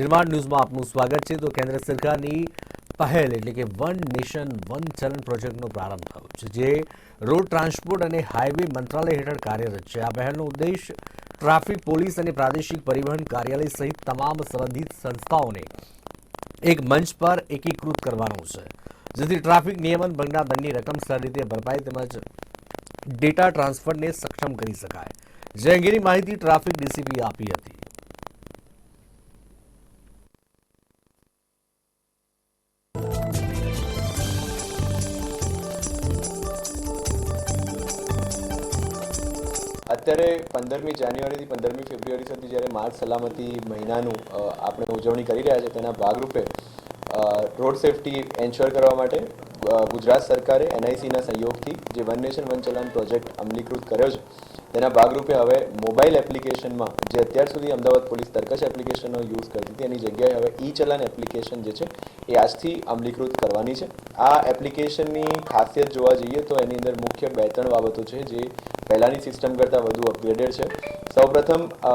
નિર્માણ ન્યૂઝમાં આપનું સ્વાગત છે. તો કેન્દ્ર સરકારની પહેલ એટલે કે વન નેશન, વન ચલણ પ્રોજેક્ટનો પ્રારંભ થયો છે, જે રોડ ટ્રાન્સપોર્ટ અને હાઇવે મંત્રાલય હેઠળ કાર્યરત છે. આ પહેલનો ઉદ્દેશ ટ્રાફિક પોલીસ અને પ્રાદેશિક પરિવહન કાર્યાલય સહિત તમામ સંબંધિત સંસ્થાઓને એક મંચ પર એકીકૃત કરવાનો છે. જેથી ટ્રાફિક નિયમન ભંગના દંડની રકમ સારી રીતે ભરપાઈ તેમજ ડેટા ટ્રાન્સફરને સક્ષમ કરી શકાય. જે અંગેની માહિતી ટ્રાફિક ડીસીપી આપી હતી. અત્યારે પંદરમી જાન્યુઆરીથી પંદરમી ફેબ્રુઆરી સુધી જ્યારે માર્ગ સલામતી મહિનાનું આપણે ઉજવણી કરી રહ્યા છે તેના ભાગરૂપે રોડ સેફટી એન્શ્યોર કરવા માટે ગુજરાત સરકારે એનઆઈસીના સહયોગથી જે one nation one challan project અમલીકૃત કર્યો છે તેના ભાગરૂપે હવે મોબાઈલ એપ્લિકેશનમાં જે અત્યાર સુધી અમદાવાદ પોલીસ તર્કશ એપ્લિકેશનનો યુઝ કરતી હતી એની જગ્યાએ હવે ઈ ચલાન એપ્લિકેશન જે છે એ આજથી અમલીકૃત કરવાની છે. આ એપ્લિકેશનની ખાસિયત જોવા જઈએ તો એની અંદર મુખ્ય બે ત્રણ બાબતો છે જે પહેલાંની સિસ્ટમ કરતાં વધુ અપગ્રેડેડ છે. સૌપ્રથમ અ,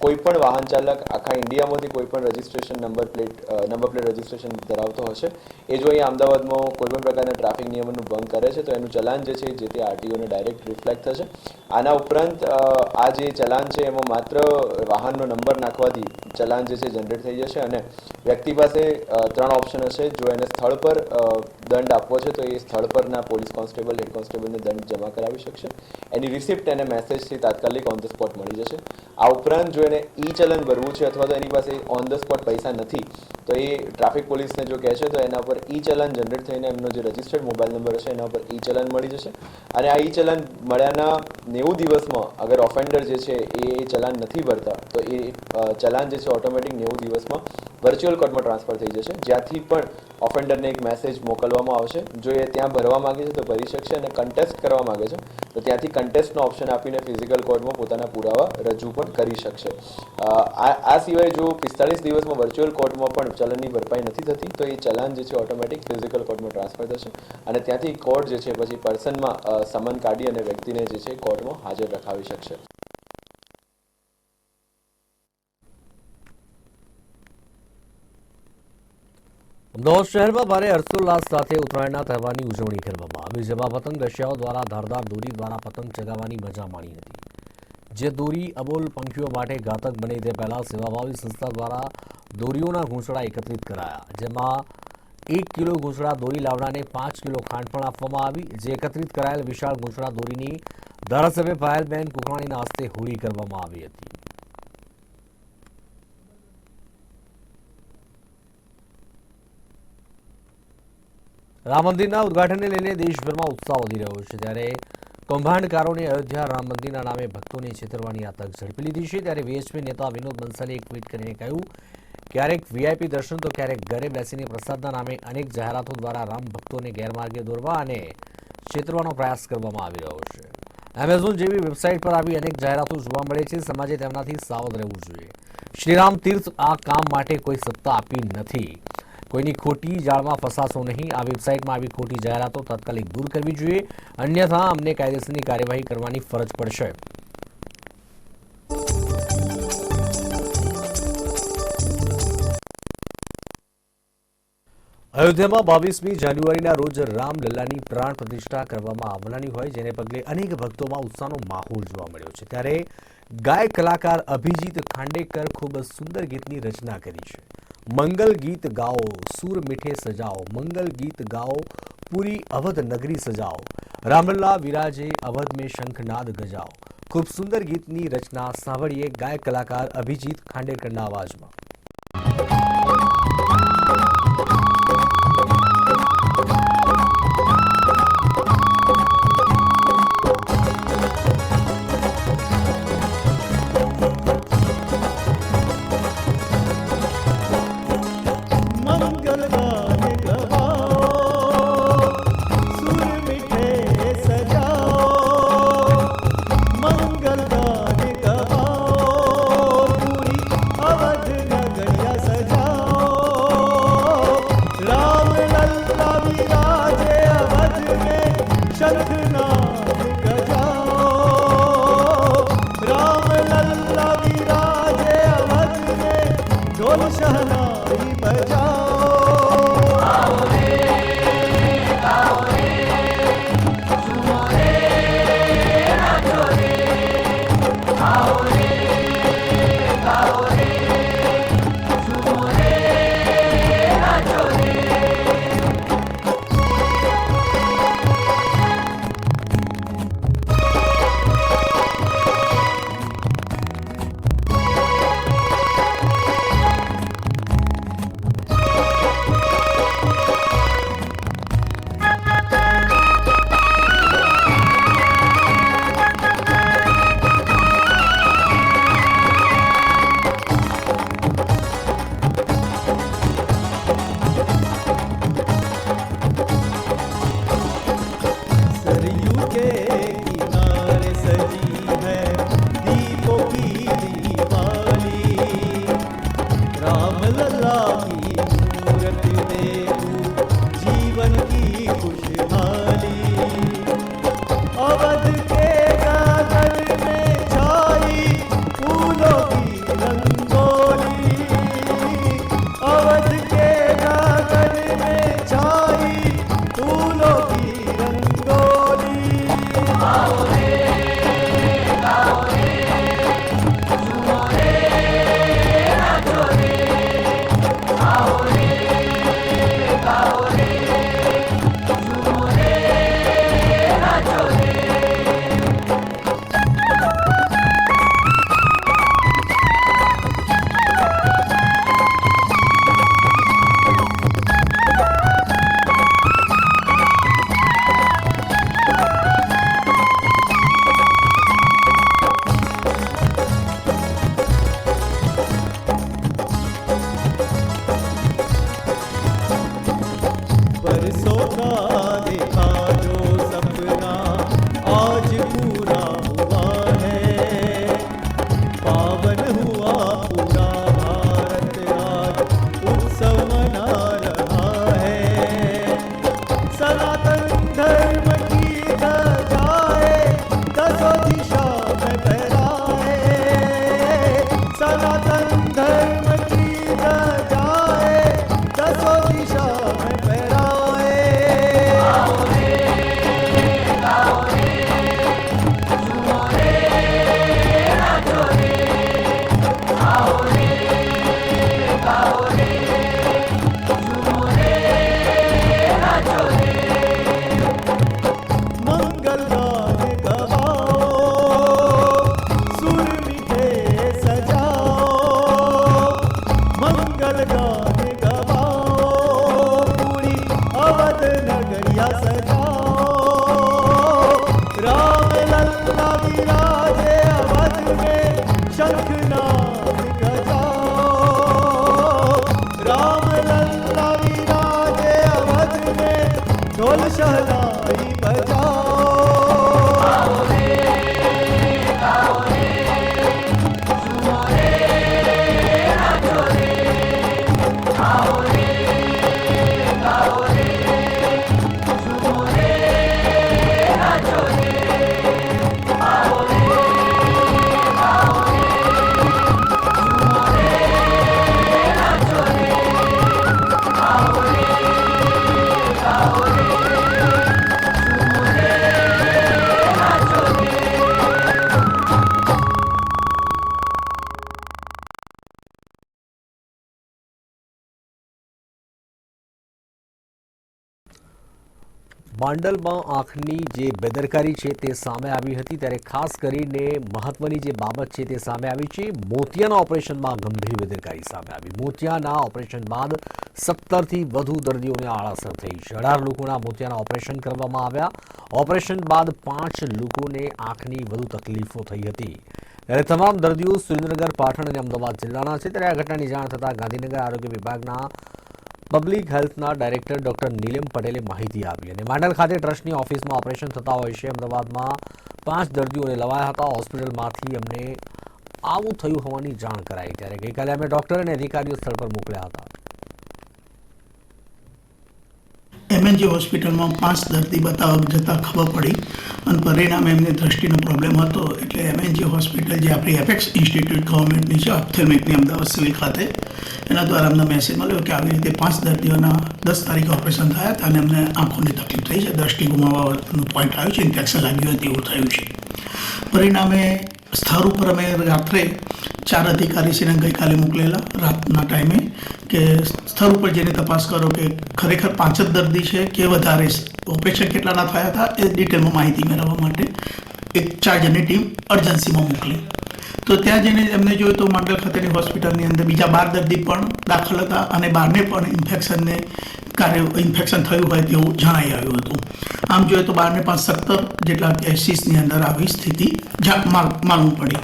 કોઈ પણ વાહન ચાલક આખા ઇન્ડિયામાંથી કોઈ પણ registration number plate number plate registration ધરાવતો હશે. એ જો અહીં અમદાવાદમાં કોઈ પણ પ્રકારના ટ્રાફિક નિયમોનું ભંગ કરે છે, તો એનું ચલાન જે છે, જે તે આરટીઓને ડાયરેક્ટ રિફ્લેક્ટ થશે. આના ઉપરાંત આ જે ચલાન છે, એમાં માત્ર વાહનનો નંબર નાખવાથી ચલાન જે છે જનરેટ થઈ જશે અને વ્યક્તિ પાસે ત્રણ ઓપ્શન હશે. જો એને સ્થળ પર દંડ આપવો છે, તો એ સ્થળ પરના પોલીસ કોન્સ્ટેબલ હેડ કોન્સ્ટેબલને દંડ જમા કરાવી શકશે. એની રિસિપ્ટ એને મેસેજથી તાત્કાલિક ઓન ધ સ્પોટ મળી જશે. આ ઉપરાંત જો એને ઈ ચલન ભરવું છે અથવા તો એની પાસે ઓન ધ સ્પોટ પૈસા નથી, તો એ ટ્રાફિક પોલીસને જો કહે છે, તો એના પર ઈ ચલન જનરેટ થઈને એમનો જે રજિસ્ટર્ડ મોબાઈલ નંબર હશે, એના પર ઈ ચલન મળી જશે. અને આ ઈ ચલન મળ્યાના નેવું દિવસમાં અગર ઓફેન્ડર જે છે, એ ચલાન નથી ભરતા, તો એ ચલન જે છે ઓટોમેટિક નેવું દિવસમાં વર્ચ્યુઅલ કોર્ટમાં ટ્રાન્સફર થઈ જશે. જ્યાંથી પણ ઓફેન્ડરને એક મેસેજ મોકલવામાં આવશે. જો એ ત્યાં ભરવા માગે છે, તો ભરી શકશે અને કન્ટેસ્ટ કરવા માંગે છે. તો ત્યાંથી કન્ટેસ્ટનો ઓપ્શન આપીને ફિઝિકલ કોર્ટમાં પોતાના પુરાવા રજૂ પણ કરી શકશે. આ સિવાય જો પિસ્તાળીસ દિવસમાં વર્ચ્યુઅલ કોર્ટમાં પણ ચલણની ભરપાઈ નથી થતી, તો એ ચલણ જે છે ઓટોમેટિક ફિઝિકલ કોર્ટમાં ટ્રાન્સફર થશે. અને ત્યાંથી કોર્ટ જે છે પછી પર્સનમાં સમન કાઢી અને વ્યક્તિને જે છે કોર્ટમાં હાજર રખાવી શકશે. અમદાવાદ શહેરમાં ભારે હર્ષોલ્લાસ સાથે ઉત્તરાયણના તહેવારની ઉજવણી કરવામાં આવી, જેમાં પતંગ રશિયાઓ દ્વારા ધારદાર દોરી દ્વારા પતંગ ચગાવવાની મજા માણી હતી. જે દોરી અબોલ પંખીઓ માટે ઘાતક બની તે પહેલાં સેવાભાવી સંસ્થા દ્વારા દોરીઓના ઘૂંસડા એકત્રિત કરાયા, જેમાં એક કિલો ઘૂંસડા દોરી લાવડાને પાંચ કિલો ખાંડ પણ આપવામાં આવી, જે એકત્રિત કરાયેલ વિશાળ ઘૂંસડા દોરીની ધારાસભ્ય પાયલબેન કુકરાણીના હસ્તે હોળી કરવામાં આવી હતી. રામ મંદિરના ઉદ્ઘાટનને લઈને દેશભરમાં ઉત્સાહ વધી રહ્યો છે. ત્યારે કૌભાંડકારોને અયોધ્યા રામ મંદિરના નામે ભક્તોને છેતરવાની આ તક ઝડપી લીધી છે ત્યારે વીએચપી નેતા વિનોદ બંસલે ટ્વીટ કરીને કહ્યું, ક્યારેક વીઆઈપી દર્શન તો ક્યારેક ઘરે બેસીને પ્રસાદના નામે અનેક જાહેરાતો દ્વારા રામ ભક્તોને ગેરમાર્ગે દોરવા અને છેતરવાનો પ્રયાસ કરવામાં આવી રહ્યો છે. એમેઝોન જેવી વેબસાઇટ પર આવી અનેક જાહેરાતો જોવા મળે છે. સમાજે તેમનાથી સાવધ રહેવું જોઈએ. શ્રીરામ તીર્થ આ કામ માટે કોઈ સત્તા આપી નથી. કોઈની ખોટી જાળમાં ફસાશો નહીં. આ વેબસાઇટમાં આવી ખોટી જાહેરાતો તાત્કાલિક દૂર કરવી જોઈએ. અન્યથા અમને કાયદેસરની કાર્યવાહી કરવાની ફરજ પડશે. અયોધ્યામાં બાવીસમી જાન્યુઆરીના રોજ રામલલ્લાની પ્રાણ પ્રતિષ્ઠા કરવામાં આવવાની હોય, જેને પગલે અનેક ભક્તોમાં ઉત્સાહનો માહોલ જોવા મળ્યો છે. ત્યારે ગાયક કલાકાર અભિજીત ખાંડેકર ખૂબ સુંદર ગીતની રચના કરી છે. મંગલ ગીત ગાઓ સુર મીઠે સજાઓ મંગલ ગીત ગાઓ પૂરી અવધ નગરી સજાઓ રામલલ્લા વિરાજે અવધ મેં શંખનાદ ગજાઓ ખૂબ સુંદર ગીતની રચના સાંભળીએ ગાયક કલાકાર અભિજીત ખાંડેકરના અવાજમાં Paulina. રામ લલા મૂર્તિ ને માંડલમાં આંખની જે બેદરકારી છે તે સામે આવી હતી ત્યારે ખાસ કરીને મહત્વની જે બાબત છે તે સામે આવી છે. મોતિયાના ઓપરેશનમાં ગંભીર બેદરકારી સામે આવી. મોતિયાના ઓપરેશન બાદ સત્તરથી વધુ દર્દીઓને આળાસર થઈ. છે અઢાર લોકોના મોતિયાના ઓપરેશન કરવામાં આવ્યા. ઓપરેશન બાદ પાંચ લોકોને આંખની વધુ તકલીફો થઈ હતી. ત્યારે તમામ દર્દીઓ સુરેન્દ્રનગર, પાટણ અને અમદાવાદ જિલ્લાના છે. ત્યારે આ ઘટનાની જાણ થતાં ગાંધીનગર આરોગ્ય વિભાગના પબ્લિક હેલ્થના ડાયરેક્ટર ડોક્ટર નીલમ પટેલે માહિતી આપી અને માંડલ ખાતે ટ્રસ્ટની ઓફિસમાં ઓપરેશન થતા હોય છે. અમદાવાદમાં પાંચ દર્દીઓને લવાયા હતા. હોસ્પિટલમાંથી અમને આવું થયું હોવાની જાણ કરાઈ ત્યારે ગઈકાલે અમે ડોક્ટર અને અધિકારીઓ સ્થળ પર મોકલ્યા હતા. એમએનજી હોસ્પિટલમાં પાંચ દર્દી બતાવવા જતાં ખબર પડી. અને પરિણામે એમને દ્રષ્ટિનો પ્રોબ્લેમ હતો. એટલે એમએનજી હોસ્પિટલ જે આપણી એપેક્સ ઇન્સ્ટિટ્યૂટ ગવર્મેન્ટની છે ઓપ્થેલ્મિકની અમદાવાદ સિવિલ ખાતે, એના દ્વારા અમને મેસેજ મળ્યો કે આવી રીતે પાંચ દર્દીઓના દસ તારીખે ઓપરેશન થયા હતા અને એમને આંખોની તકલીફ થઈ છે. દ્રષ્ટિ ગુમાવવાનું પોઈન્ટ આવ્યું છે. ઇન્ફેક્શન લાગ્યું હતું એવું થયું છે. પરિણામે સ્થળ ઉપર અમે રાત્રે ચાર અધિકારીશ્રીને ગઈકાલે મોકલેલા. રાતના ટાઈમે કે સ્થળ ઉપર જઈને તપાસ કરો કે ખરેખર પાંચ જ દર્દી છે કે વધારે ઓપરેશન કેટલાના થયા હતા એ ડિટેલમાં માહિતી મેળવવા માટે એક ચાર જણની ટીમ અર્જન્સીમાં મોકલી. તો ત્યાં જઈને એમને જોયું તો માંડલ ખાતેની હોસ્પિટલની અંદર બીજા બાર દર્દી પણ દાખલ હતા અને બારને પણ ઇન્ફેક્શનને કાર્ય ઇન્ફેક્શન થયું હોય તેવું જણાઈ આવ્યું હતું. આમ જોઈએ તો બારને પાંચ સત્તર જેટલા કેસીસની અંદર આવી સ્થિતિ માલુમ પડી.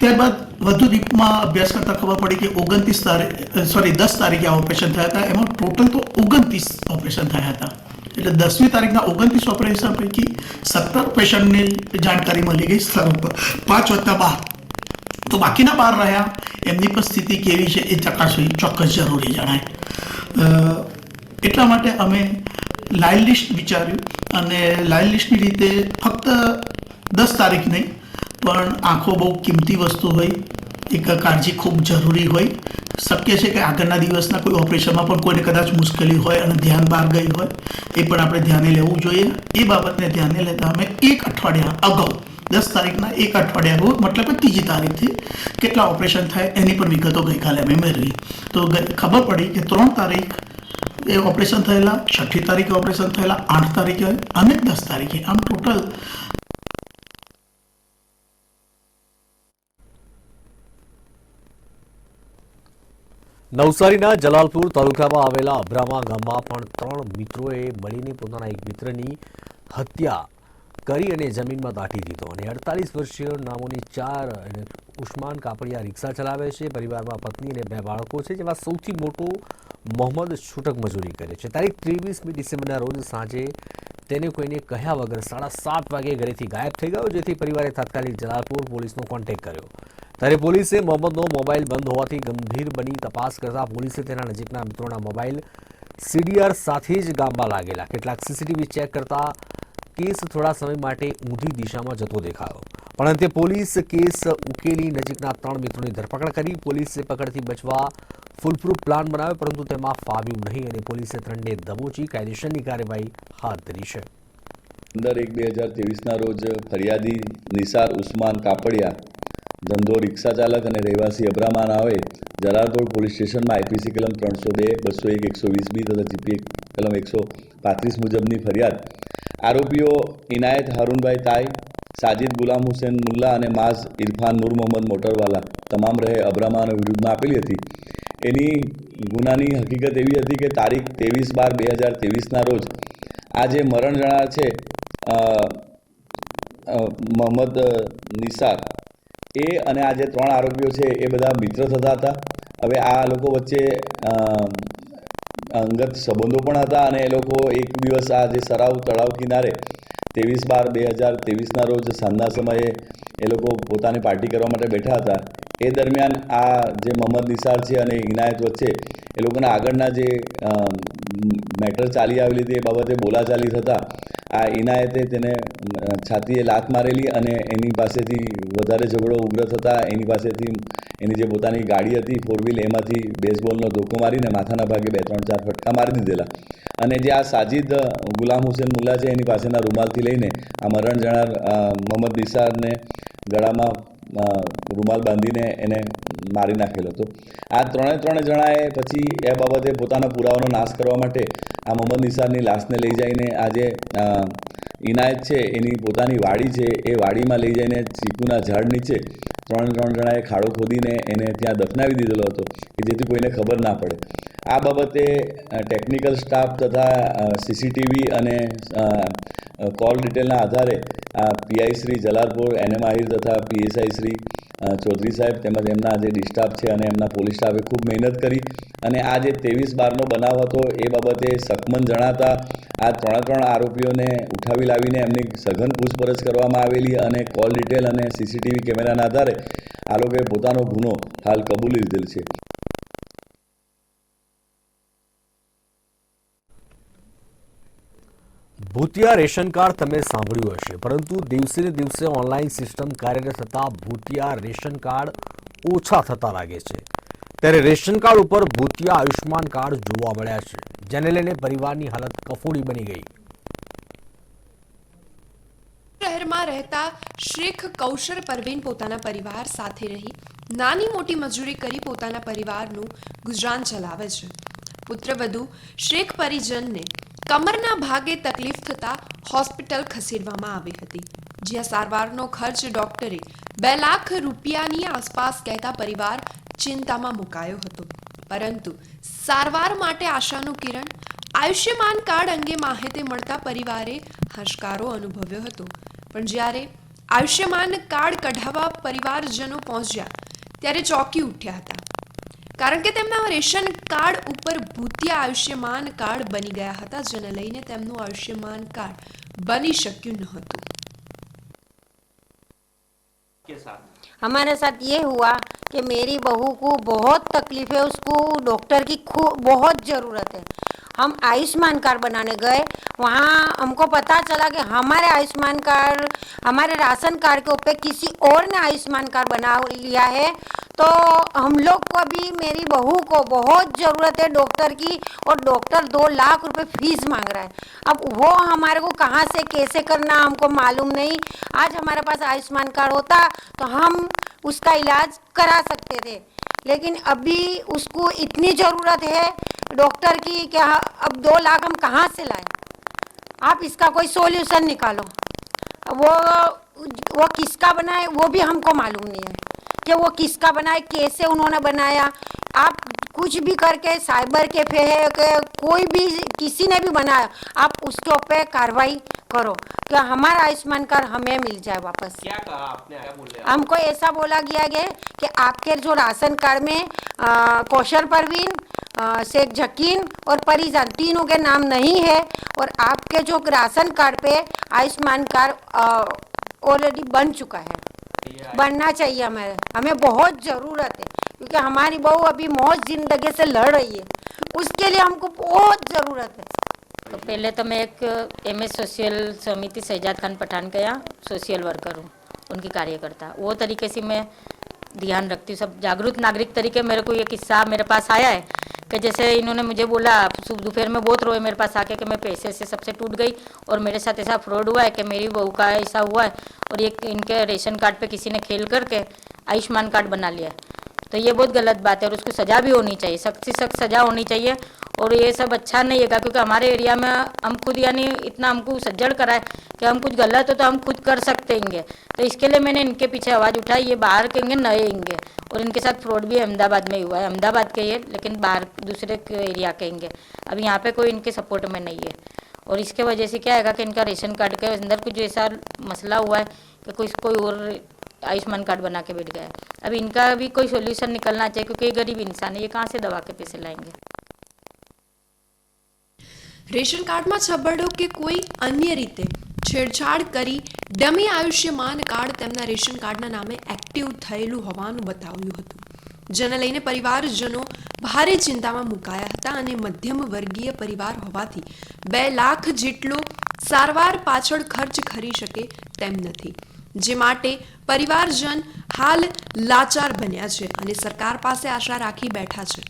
ત્યારબાદ વધુ ડીપમાં અભ્યાસ કરતાં ખબર પડી કે ઓગણત્રીસ તારીખ સોરી દસ તારીખે આ ઓપરેશન થયા હતા. એમાં ટોટલ તો ઓગણત્રીસ ઓપરેશન થયા હતા. એટલે દસમી તારીખના ઓગણત્રીસ ઓપરેશન પૈકી સત્તર પેશન્ટની જાણકારી મળી ગઈ સ્થળ ઉપર. પાંચ વત્તા બાર. તો બાકીના બાર રહ્યા. એમની પણ સ્થિતિ કેવી છે એ ચકાસવી ચોક્કસ જરૂરી જણાય. એટલા માટે અમે લાઇન લિસ્ટ વિચાર્યું અને લાઇન લિસ્ટની રીતે ફક્ત દસ તારીખ નહીં, પણ આંખો બહુ કિંમતી વસ્તુ હોય, એક કાળજી ખૂબ જરૂરી હોય. શક્ય છે કે આગળના દિવસના કોઈ ઓપરેશનમાં પણ કોઈને કદાચ મુશ્કેલી હોય અને ધ્યાન બહાર ગઈ હોય, એ પણ આપણે ધ્યાને લેવું જોઈએ. એ બાબતને ધ્યાને લેતા અમે એક અઠવાડિયા અગાઉ, દસ તારીખના એક અઠવાડિયા અગાઉ, મતલબ કે ત્રીજી તારીખથી કેટલા ઓપરેશન થાય એની પણ વિગતો ગઈકાલે અમે મેળવી. તો ખબર પડી કે ત્રણ તારીખ એ ઓપરેશન થયેલા, છઠ્ઠી તારીખે ઓપરેશન થયેલા, આઠ તારીખે અને દસ તારીખે. આમ ટોટલ નવસારીના જલાલપુર તાલુકામાં આવેલા અબ્રામા ગામમાં પણ ત્રણ મિત્રોએ મળીને પોતાના એક મિત્રની હત્યા કરી અને જમીનમાં દાટી દીધો. અને અડતાલીસ વર્ષીય નામોની ચાર ઉસ્માન કાપડિયા રિક્ષા ચલાવે છે. પરિવારમાં પત્ની અને બે બાળકો છે, જેમાં સૌથી મોટો મોહમ્મદ છૂટક મજૂરી કરે છે. તારીખ ત્રેવીસમી ડિસેમ્બરના રોજ સાંજે તેને કોઈને કહ્યા વગર સાડા સાત વાગે ઘરેથી ગાયબ થઈ ગયો, જેથી પરિવારે તાત્કાલિક જલાલપુર પોલીસનો કોન્ટેક્ટ કર્યો. ત્યારે પોલીસે મોહમ્મદનો મોબાઈલ બંધ હોવાથી ગંભીર બની તપાસ કરતા પોલીસે તેના નજીકના મિત્રોના મોબાઈલ સીડીઆર સાથે જ ગામમાં લાગેલા. કેટલાક સીસીટીવી ચેક કરતા કેસ થોડા સમય માટે ઊંધી દિશામાં જતો દેખાયો. પણ અંતે પોલીસ કેસ ઉકેલી નજીકના ત્રણ મિત્રોની ધરપકડ કરી. પોલીસે પકડથી બચવા ફૂલપ્રૂફ પ્લાન બનાવ્યો, પરંતુ તેમાં ફાવ્યું નહીં અને પોલીસે ત્રણને દબોચી કાયદેસરની કાર્યવાહી હાથ ધરી છે. પંદર એક બે હજાર ત્રેવીસના રોજ ફરિયાદી નિસાર ઉસ્માન કાપડિયા, ધંધો રિક્ષા ચાલક અને રહેવાસી અબ્રામાન આવે જલાલપોર પોલીસ સ્ટેશનમાં આઈપીસી કલમ ત્રણસો બે, બસો એક, એકસો વીસ બી તથા જીપી કલમ એકસો પાંત્રીસ મુજબની ફરિયાદ આરોપીઓ ઇનાયત હારૂનભાઈ તાઈ, સાજિદ ગુલામ હુસેન મુલ્લા અને માઝ ઇરફાન નૂર મોહમ્મદ મોટરવાલા તમામ રહે અબ્રામાના વિરુદ્ધમાં આપેલી હતી. એની ગુનાની હકીકત એવી હતી કે તારીખ ત્રેવીસ બાર બે હજાર ત્રેવીસના રોજ આ જે મરણ જણાર છે મોહમ્મદ નિસાર. એ અને આ જે ત્રણ આરોપીઓ છે એ બધા મિત્ર થતા હતા. હવે આ લોકો વચ્ચે અંગત સંબંધો પણ હતા અને એ લોકો એક દિવસ આ જે સરાવ તળાવ કિનારે, ત્રેવીસ બાર બે હજાર ત્રેવીસના રોજ સાંજના સમયે એ લોકો પોતાની પાર્ટી કરવા માટે બેઠા હતા. એ દરમિયાન આ જે મોહમ્મદ નિસાર છે અને ઇનાયત વચ્ચે એ લોકોના આગળના જે મેટર ચાલી આવેલી હતી એ બાબતે બોલાચાલી થતાં આ ઇનાયતે તેને છાતીએ લાત મારેલી અને એની પાસેથી વધારે ઝઘડો ઉગ્ર થતાં એની પાસેથી એની જે પોતાની ગાડી હતી ફોર વ્હીલ એમાંથી બેઝબોલનો ધોકો મારીને માથાના ભાગે બે, ત્રણ, ચાર ફટકા મારી દીધેલા. અને જે આ સાજિદ ગુલામ હુસેન મુલ્લા છે એની પાસેના રૂમાલથી લઈને આ મરણ જણાર મોહમ્મદ નિસારને ગળામાં રૂમાલ બાંધીને એને મારી નાખેલો હતો. આ ત્રણે ત્રણે જણાએ પછી એ બાબતે પોતાના પુરાવાનો નાશ કરવા માટે આ મોહમ્મદ નિસારની લાશને લઈ જઈને આ જે અ, ઇનાયત છે એની પોતાની વાડી છે એ વાડીમાં લઈ જઈને ચીકુના ઝાડ નીચે ત્રણ ત્રણ જણાએ ખાડો ખોદીને એને ત્યાં દફનાવી દીધેલો હતો કે જેથી કોઈને ખબર ના પડે. આ બાબતે ટેકનિકલ સ્ટાફ તથા સીસીટીવી અને કોલ ડિટેલના આધારે, આ પીઆઈ શ્રી જલારપુર એનએમ આહિર તથા પીએસઆઈ શ્રી ચૌધરી સાહેબ તેમજ એમના જે ડિસ્ટાફ છે અને એમના પોલીસ સ્ટાફે ખૂબ મહેનત કરી અને આ જે ત્રેવીસ બારનો બનાવ હતો એ બાબતે સકમન જણાતા આ ત્રણે ત્રણ આરોપીઓને ઉઠાવી લાવીને એમની સઘન પૂછપરછ કરવામાં આવેલી અને કોલ ડિટેલ અને સીસીટીવી કેમેરાના આધારે આ લોકોએ પોતાનો ગુનો હાલ કબૂલી લીધેલ છે. ભૂતિયા રેશન કાર્ડ તમે સાંભળ્યું હશે. પરંતુ દિવસે દિવસે ઓનલાઈન સિસ્ટમ કાર્યરત થતાં ભૂતિયા રેશન કાર્ડ ઓછા થતા લાગે છે. ત્યારે રેશન કાર્ડ ઉપર ભૂતિયા આયુષ્માન કાર્ડ જોવા મળ્યા છે, જેને લઈને પરિવારની હાલત કફોડી બની ગઈ. શહેરમાં રહેતા શેખ કૌશર પરવીન પોતાના પરિવાર સાથે રહી. નાની મોટી મજૂરી કરી પોતાના પરિવારનું ગુજરાન ચલાવે છે. પુત્રવધુ શેખ પરિજનને કમરના ભાગે તકલીફ થતાં હોસ્પિટલ ખસેડવામાં આવી હતી, જ્યાં સારવારનો ખર્ચ ડોક્ટરે બે લાખ રૂપિયાની આસપાસ કહેતા પરિવાર ચિંતામાં મુકાયો હતો. પરંતુ સારવાર માટે આશાનું કિરણ આયુષ્યમાન કાર્ડ અંગે માહિતી મળતા પરિવારે હશકારો અનુભવ્યો હતો. પણ જ્યારે આયુષ્યમાન કાર્ડ કઢાવવા પરિવારજનો પહોંચ્યા, ત્યારે ચોંકી ઉઠ્યા હતા. કારણ કે તેમના રેશન કાર્ડ ઉપર ભૂતિયા આયુષ્યમાન કાર્ડ બની ગયા હતા જેને લઈને તેમનું આયુષ્યમાન કાર્ડ બની શક્યું ન હતું हमारे साथ ये हुआ कि मेरी बहू को बहुत तकलीफ है उसको डॉक्टर की खूब बहुत ज़रूरत है हम आयुष्मान कार्ड बनाने गए। वहाँ हमको पता चला कि हमारे आयुष्मान कार्ड, हमारे राशन कार्ड के ऊपर किसी और ने आयुष्मान कार्ड बना लिया है। तो हम लोग को अभी मेरी बहू को बहुत ज़रूरत है डॉक्टर की और डॉक्टर दो लाख रुपए फ़ीस मांग रहा है। अब वो हमारे को कहाँ से, कैसे करना हमको मालूम नहीं। आज हमारे पास आयुष्मान कार्ड होता तो हम उसका इलाज करा सकते थे। लेकिन अभी उसको इतनी ज़रूरत है डॉक्टर की कि हाँ, अब दो लाख हम कहाँ से लाएँ? आप इसका कोई सॉल्यूशन निकालो। वो वो किसका बनाए वो भी हमको मालूम नहीं है कि वो किसका बनाए कैसे उन्होंने बनाया। आप कुछ भी करके साइबर कैफ़े है कि कोई भी किसी ने भी बनाया आप उसके ऊपर कार्रवाई करो। कि हमारा आयुष्मान कार्ड हमें मिल जाए वापस? क्या कहा आपने? क्या बोले हमको ऐसा बोला गया गया कि आपके जो राशन कार्ड में कौशल परवीन शेख जकीन और परिजन तीनों के नाम नहीं है और आपके जो राशन कार्ड पे आयुष्मान कार्ड ऑलरेडी बन चुका है। बनना चाहिए हमें। हमें बहुत ज़रूरत है क्योंकि हमारी बहू अभी मौज ज़िंदगी से लड़ रही है। उसके लिए हमको बहुत ज़रूरत है। तो पहले तो मैं एक एम एस सोशल समिति शहजाद खान पठान का यहाँ सोशल वर्कर हूँ, उनकी कार्यकर्ता। वो तरीके से मैं ध्यान रखती हूँ, सब जागरूक नागरिक तरीके मेरे को ये किस्सा मेरे पास आया है कि जैसे इन्होंने मुझे बोला सुबह दोपहर में बहुत रोए मेरे पास आके कि मैं पैसे से सबसे टूट गई और मेरे साथ ऐसा फ्रॉड हुआ है कि मेरी बहू का ऐसा हुआ है और ये इनके रेशन कार्ड पे किसी ने खेल करके आयुष्मान कार्ड बना लिया है। तो ये बहुत गलत बात है और उसको सजा भी होनी चाहिए, सख्त से सख्त सजा होनी चाहिए और ये सब अच्छा नहीं है, क्योंकि हमारे एरिया में हम खुद यानी इतना हमको सज्जड़ करा है कि हम कुछ गलत हो तो हम खुद कर सकते हैं। तो इसके लिए मैंने इनके पीछे आवाज़ उठाई, ये बाहर के हैं नए होंगे और इनके साथ फ्रॉड भी अहमदाबाद में हुआ है। अहमदाबाद के ये लेकिन बाहर दूसरे के एरिया के होंगे अब यहाँ पे कोई इनके सपोर्ट में नहीं है। और इसके वजह से क्या है कि इनका रेशन कार्ड के अंदर कुछ ऐसा मसला हुआ है कि कोई कोई और आयुष्मान कार्ड बना के बैठ गया है। अब इनका भी कोई सोल्यूशन निकलना चाहिए, क्योंकि गरीब इंसान है, ये कहाँ से दवा के पैसे लाएँगे? રેશન કાર્ડમાં છબરડો કે કોઈ અન્ય રીતે છેડછાડ કરી ડમી આયુષ્યમાન કાર્ડ તેમના રેશન કાર્ડના નામે એક્ટિવ થયેલું હોવાનું બતાવ્યું હતું. જેને લઈને પરિવારજનો ભારે ચિંતામાં મુકાયા હતા અને મધ્યમ વર્ગીય પરિવાર હોવાથી બે લાખ જેટલો સારવાર પાછળ ખર્ચ કરી શકે તેમ નથી. જે માટે પરિવારજન હાલ લાચાર બન્યા છે અને સરકાર પાસે આશા રાખી બેઠા છે.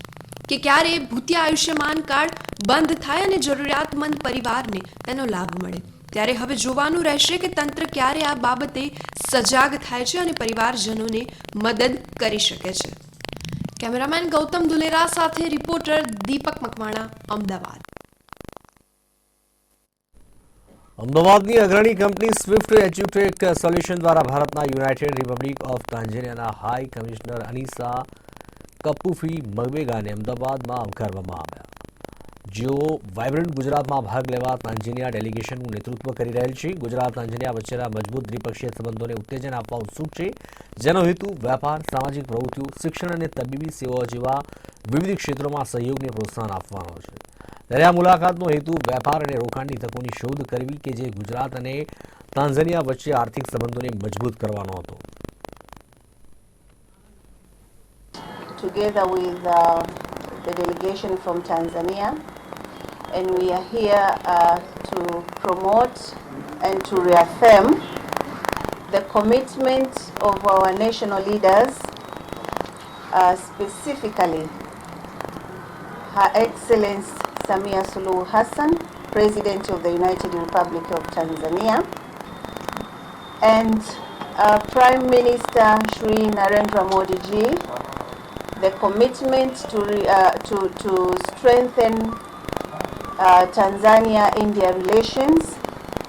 કે ક્યારે ભૂતિયા આયુષ્યમાન કાર્ડ બંધ થાય અને જરૂરિયાતમંદ પરિવારને તેનો લાભ મળે. ત્યારે હવે જોવાનું રહેશે કે તંત્ર ક્યારે આ બાબતે સજાગ થાય છે અને પરિવારજનોને મદદ કરી શકે છે. કેમેરામેન ગૌતમ દુલેરા સાથે રિપોર્ટર દીપક મકવાણા, અમદાવાદ. અમદાવાદની અગ્રણી કંપની સ્વિફ્ટ એજ્યુટેક સોલ્યુશન દ્વારા ભારતના યુનાઇટેડ રિપબ્લિક ઓફ ટાન્ઝેનિયાના હાઈ કમિશનર અનીસા કપુફી મગવેગાને અમદાવાદમાં આવકારવામાં આવ્યા. જેઓ વાયબ્રન્ટ ગુજરાતમાં ભાગ લેવા તાંઝેનિયા ડેલિગેશનનું નેતૃત્વ કરી રહેલ છે. ગુજરાત તાંજનિયા વચ્ચેના મજબૂત દ્વિપક્ષીય સંબંધોને ઉત્તેજન આપવા ઉત્સુક છે. જેનો હેતુ વેપાર સામાજિક પ્રવૃત્તિઓ, શિક્ષણ અને તબીબી સેવાઓ જેવા વિવિધ ક્ષેત્રોમાં સહયોગને પ્રોત્સાહન આપવાનો છે. ત્યારે આ મુલાકાતનો હેતુ વેપાર અને રોકાણની તકોની શોધ કરવી કે જે ગુજરાત અને તાંઝાનિયા વચ્ચે આર્થિક સંબંધોને મજબૂત કરવાનો હતો. Together with uh, the delegation from Tanzania. And we are here uh, to promote and to reaffirm the commitment of our national leaders, uh, specifically Her Excellence Samia Suluhu Hassan, President of the United Republic of Tanzania, and uh, Prime Minister Shri Narendra Modi ji, the commitment to, re, uh, to, to strengthen uh, Tanzania-India relations,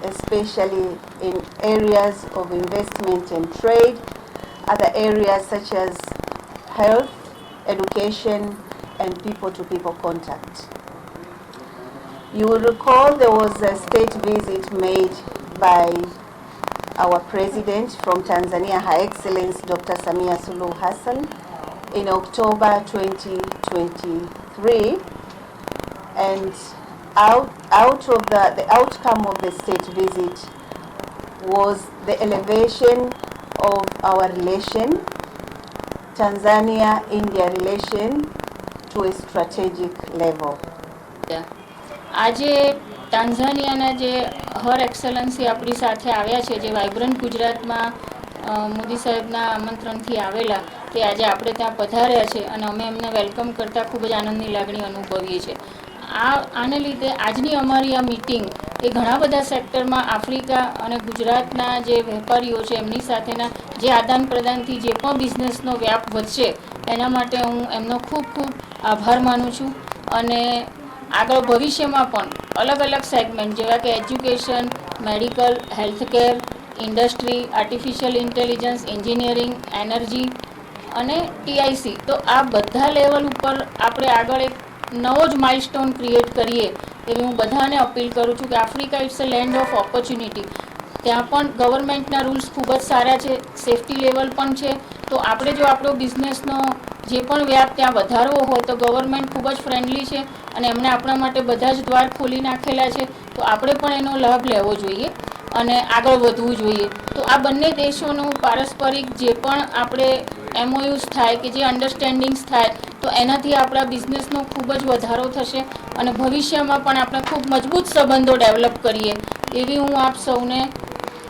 especially in areas of investment and trade, other areas such as health, education, and people-to-people contact. You will recall there was a state visit made by our president from Tanzania, Her Excellency Dr. Samia Suluhu Hassan, in October 2023. And out, out of the, the outcome of the state visit was the elevation of our relation, Tanzania-India relation, to a strategic level. આજે ટાન્ઝાનિયાના જે હર excellency આપણી સાથે આવ્યા છે જે vibrant ગુજરાતમાં અ, મોદી સાહેબના આમંત્રણથી આવેલા તે આજે આપણે ત્યાં પધાર્યા છે અને અમે એમને વેલકમ કરતાં ખૂબ જ આનંદની લાગણી અનુભવીએ છીએ. આ, આને લીધે આજની અમારી આ મિટિંગ એ ઘણા બધા સેક્ટરમાં આફ્રિકા અને ગુજરાતના જે વેપારીઓ છે એમની સાથેના જે આદાન પ્રદાનથી જે પણ બિઝનેસનો વ્યાપ વધશે એના માટે હું એમનો ખૂબ ખૂબ આભાર માનું છું. અને આગળ ભવિષ્યમાં પણ અલગ અલગ સેગમેન્ટ જેવા કે education medical healthcare industry artificial intelligence engineering energy અને ટીઆઈસી. તો આ બધા લેવલ ઉપર આપણે આગળ એક નવો જ માઇલસ્ટોન ક્રિએટ કરીએ એવી હું બધાને અપીલ કરું છું કે Africa it's a land of opportunity. ત્યાં પણ ગવર્મેન્ટના રૂલ્સ ખૂબ જ સારા છે, સેફટી લેવલ પણ છે. તો આપણે જો આપણો બિઝનેસનો જે પણ વ્યાપ ત્યાં વધારવો હોય તો ગવર્મેન્ટ ખૂબ જ ફ્રેન્ડલી છે અને એમણે આપણા માટે બધા જ દ્વાર ખોલી નાખેલા છે. તો આપણે પણ એનો લાભ લેવો જોઈએ. અને આગળ વધવું જોઈએ. તો આ બંને દેશોનું પારસ્પરિક જે પણ આપણે એમઓયુઝ થાય કે જે અન્ડરસ્ટેન્ડિંગ્સ થાય, તો એનાથી આપણા બિઝનેસનો ખૂબ જ વધારો થશે અને ભવિષ્યમાં પણ આપણે ખૂબ મજબૂત સંબંધો ડેવલપ કરીએ એવી હું આપ સૌને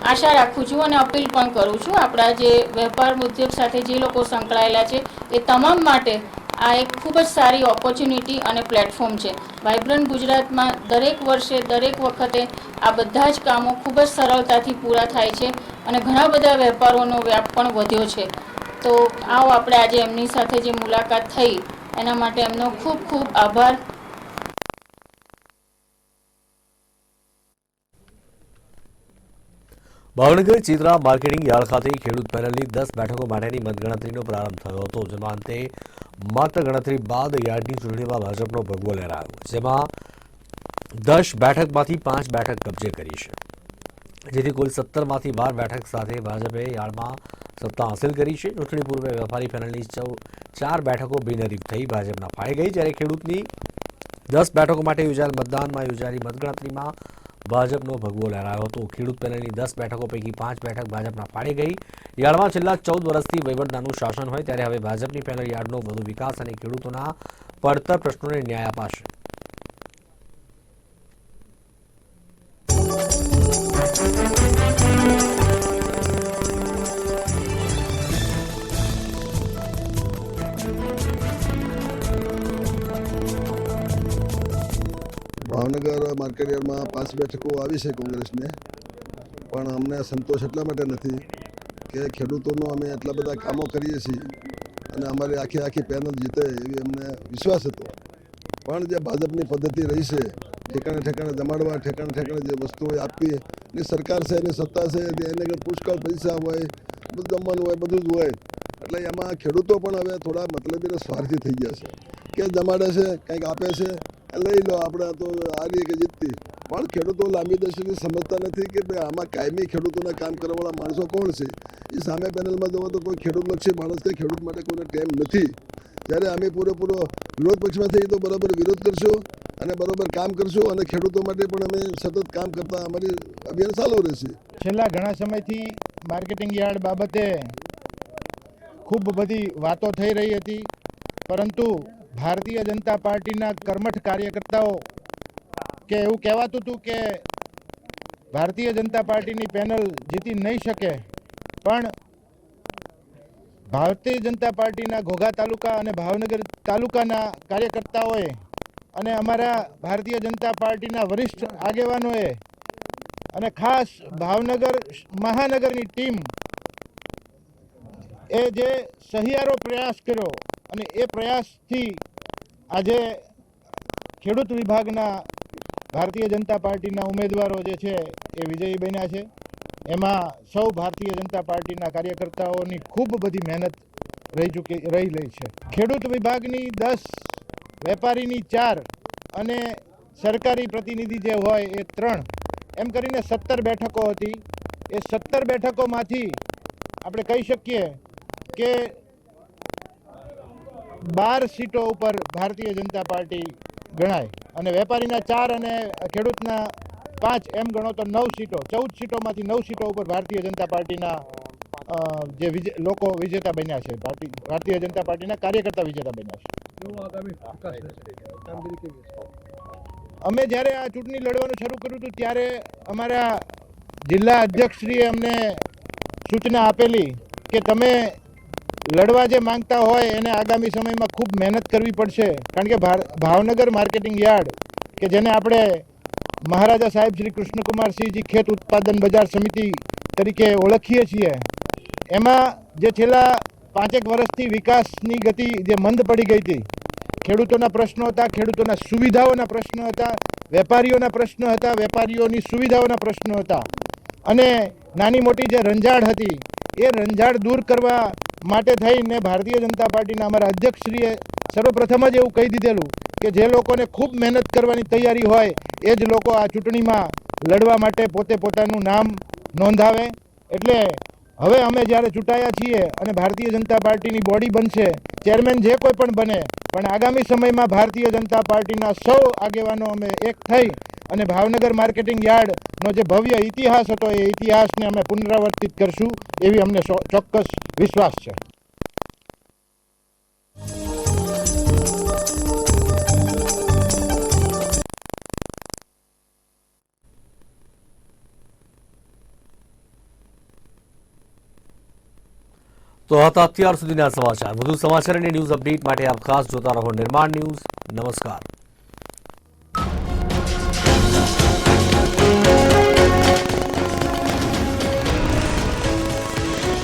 આશા રાખું છું અને અપીલ પણ કરું છું. આપણા જે વેપાર ઉદ્યોગ સાથે જે લોકો સંકળાયેલા છે, એ તમામ માટે આ એક ખૂબ જ સારી ઓપોર્ચ્યુનિટી અને પ્લેટફોર્મ છે. વાઇબ્રન્ટ ગુજરાતમાં દરેક વર્ષે, દરેક વખતે આ બધા જ કામો ખૂબ જ સરળતાથી પૂરા થાય છે અને ઘણા બધા વેપારોનો વ્યાપ પણ વધ્યો છે. તો આવો આપણે આજે એમની સાથે જે મુલાકાત થઈ, એના માટે એમનો ખૂબ ખૂબ આભાર. ભાવનગર ચિત્રા માર્કેટિંગ યાર્ડ ખાતે ખેડૂત પેનલની દસ બેઠકો માટેની મતગણતરીનો પ્રારંભ થયો હતો, જેમાં અંતે મત ગણતરી બાદ યાર્ડની ચૂંટણીમાં ભાજપનો ભગવો લહેરાયો, જેમાં દસ બેઠકમાંથી પાંચ બેઠક કબજે કરી છે. જેથી કુલ સત્તરમાંથી બાર બેઠક સાથે ભાજપે યાર્ડમાં સત્તા હાંસિલ કરી છે. ચૂંટણી પૂર્વે વેપારી પેનલની ચૌ, ચાર બેઠકો બિનહરીફ થઈ ભાજપના ફાળે ગઈ, જ્યારે ખેડૂતની દસ બેઠકો માટે યોજાયેલ મતદાનમાં યોજાયેલી મતગણતરીમાં ભાજપનો ભગવો લહેરાયો હતો. ખેડૂત પેનલની દસ બેઠકો પૈકી પાંચ બેઠક ભાજપના ફાળે ગઈ. યાર્ડમાં છેલ્લા ચૌદ વર્ષથી વહીવટદારનું શાસન હોય, ત્યારે હવે ભાજપની પેનલ યાર્ડનો વધુ વિકાસ અને ખેડૂતોના પડતર પ્રશ્નોને ન્યાય અપાશે. ભાવનગર માર્કેટયાર્ડમાં પાંચ બેઠકો આવી છે કોંગ્રેસને. પણ અમને સંતોષ એટલા માટે નથી કે ખેડૂતોનો અમે એટલા બધા કામો કરીએ છીએ અને અમારી આખી આખી પેનલ જીતે એવી અમને વિશ્વાસ હતો. પણ જે ભાજપની પદ્ધતિ રહી છે, ઠેકાણે ઠેકાણે જમાડવા ઠેકાણે ઠેકાણે જે વસ્તુઓ આપવી, એની સરકાર છે, એની સત્તા છે, એને પુષ્કળ પૈસા હોય, બધું જમવાનું હોય, બધું જ હોય. એટલે એમાં ખેડૂતો પણ હવે થોડા મતલબી સ્વાર્થી થઈ ગયા છે. કે જમાડે છે, કંઈક આપે છે લઈ લો, આપણે તો હારીએ કે જીતતી પણ ખેડૂતો લાંબી દૃષ્ટિથી સમજતા નથી કે ભાઈ આમાં કાયમી ખેડૂતોના કામ કરવાવાળા માણસો કોણ છે? એ સામે પેનલમાં જવા તો કોઈ ખેડૂતલક્ષી માણસ કે ખેડૂત માટે કોઈને ટાઈમ નથી. ત્યારે અમે પૂરેપૂરો વિરોધ પક્ષમાં થઈ તો બરાબર વિરોધ કરશું અને બરાબર કામ કરશું અને ખેડૂતો માટે પણ અમે સતત કામ કરતા અમારી અભિયાન ચાલુ રહેશે. છેલ્લા ઘણા સમયથી માર્કેટિંગ યાર્ડ બાબતે ખૂબ બધી વાતો થઈ રહી હતી. પરંતુ ભારતીય જનતા પાર્ટીના કર્મઠ કાર્યકર્તાઓ કે એવું કહેવાતું હતું કે ભારતીય જનતા પાર્ટીની પેનલ જીતી નહીં શકે, પણ ભારતીય જનતા પાર્ટીના ઘોઘા તાલુકા અને ભાવનગર તાલુકાના કાર્યકર્તાઓએ અને અમારા ભારતીય જનતા પાર્ટીના વરિષ્ઠ આગેવાનોએ અને ખાસ ભાવનગર મહાનગરની ટીમ એ જે સહિયારો પ્રયાસ કર્યો અને એ પ્રયાસથી આજે ખેડૂત વિભાગના ભારતીય જનતા પાર્ટીના ઉમેદવારો જે છે એ વિજયી બન્યા છે. એમાં સૌ ભારતીય જનતા પાર્ટીના કાર્યકર્તાઓની ખૂબ બધી મહેનત રહી ચૂકી, રહી રહી છે. ખેડૂત વિભાગની દસ, વેપારીની ચાર અને સરકારી પ્રતિનિધિ જે હોય એ ત્રણ, એમ કરીને સત્તર બેઠકો હતી. એ સત્તર બેઠકોમાંથી આપણે કહી શકીએ કે બાર સીટો ઉપર ભારતીય જનતા પાર્ટી ગણાય. અને વેપારીના ચાર અને ખેડૂતના પાંચ એમ ગણો તો નવ સીટો. ચૌદ સીટોમાંથી નવ સીટો ઉપર ભારતીય જનતા પાર્ટીના જે લોકો વિજેતા બન્યા છે. ભારતીય જનતા પાર્ટીના કાર્યકર્તા વિજેતા બન્યા છે? અમે જ્યારે આ ચૂંટણી લડવાનું શરૂ કર્યું હતું ત્યારે અમારા જિલ્લા અધ્યક્ષશ્રીએ અમને સૂચના આપેલી કે તમે લડવા જે માંગતા હોય એને આગામી સમયમાં ખૂબ મહેનત કરવી પડશે. કારણ કે ભાવનગર માર્કેટિંગ યાર્ડ, કે જેને આપણે મહારાજા સાહેબ શ્રી કૃષ્ણકુમારસિંહજી ખેત ઉત્પાદન બજાર સમિતિ તરીકે ઓળખીએ છીએ, એમાં જે છેલ્લા પાંચેક વર્ષથી વિકાસની ગતિ જે મંદ પડી ગઈ હતી, ખેડૂતોના પ્રશ્નો હતા, ખેડૂતોના સુવિધાઓના પ્રશ્નો હતા, વેપારીઓના પ્રશ્નો હતા, વેપારીઓની સુવિધાઓના પ્રશ્નો હતા. અને નાની મોટી જે રંજાડ હતી એ રંજાડ દૂર કરવા માટે થઈને ભારતીય જનતા પાર્ટીના અમારા અધ્યક્ષશ્રીએ સર્વપ્રથમ જ એવું કહી દીધેલું કે જે લોકોને ખૂબ મહેનત કરવાની તૈયારી હોય, એ જ લોકો આ ચૂંટણીમાં લડવા માટે પોતે પોતાનું નામ નોંધાવે. એટલે હવે અમે જ્યારે ચૂંટાયા છીએ અને ભારતીય જનતા પાર્ટીની બોડી બનશે, ચેરમેન જે કોઈ પણ બને, પણ આગામી સમયમાં ભારતીય જનતા પાર્ટીના સૌ આગેવાનો અમે એક થઈ અને ભાવનગર માર્કેટિંગ યાર્ડનો જે ભવ્ય ઇતિહાસ હતો, એ ઇતિહાસને અમે પુનરાવર્તિત કરશું એવી અમને ચોક્કસ વિશ્વાસ છે. તો હતા અત્યાર સુધીના સમાચાર. વધુ સમાચાર અને ન્યૂઝ અપડેટ માટે આપ ખાસ જોતા રહો નિર્માણ ન્યૂઝ. નમસ્કાર.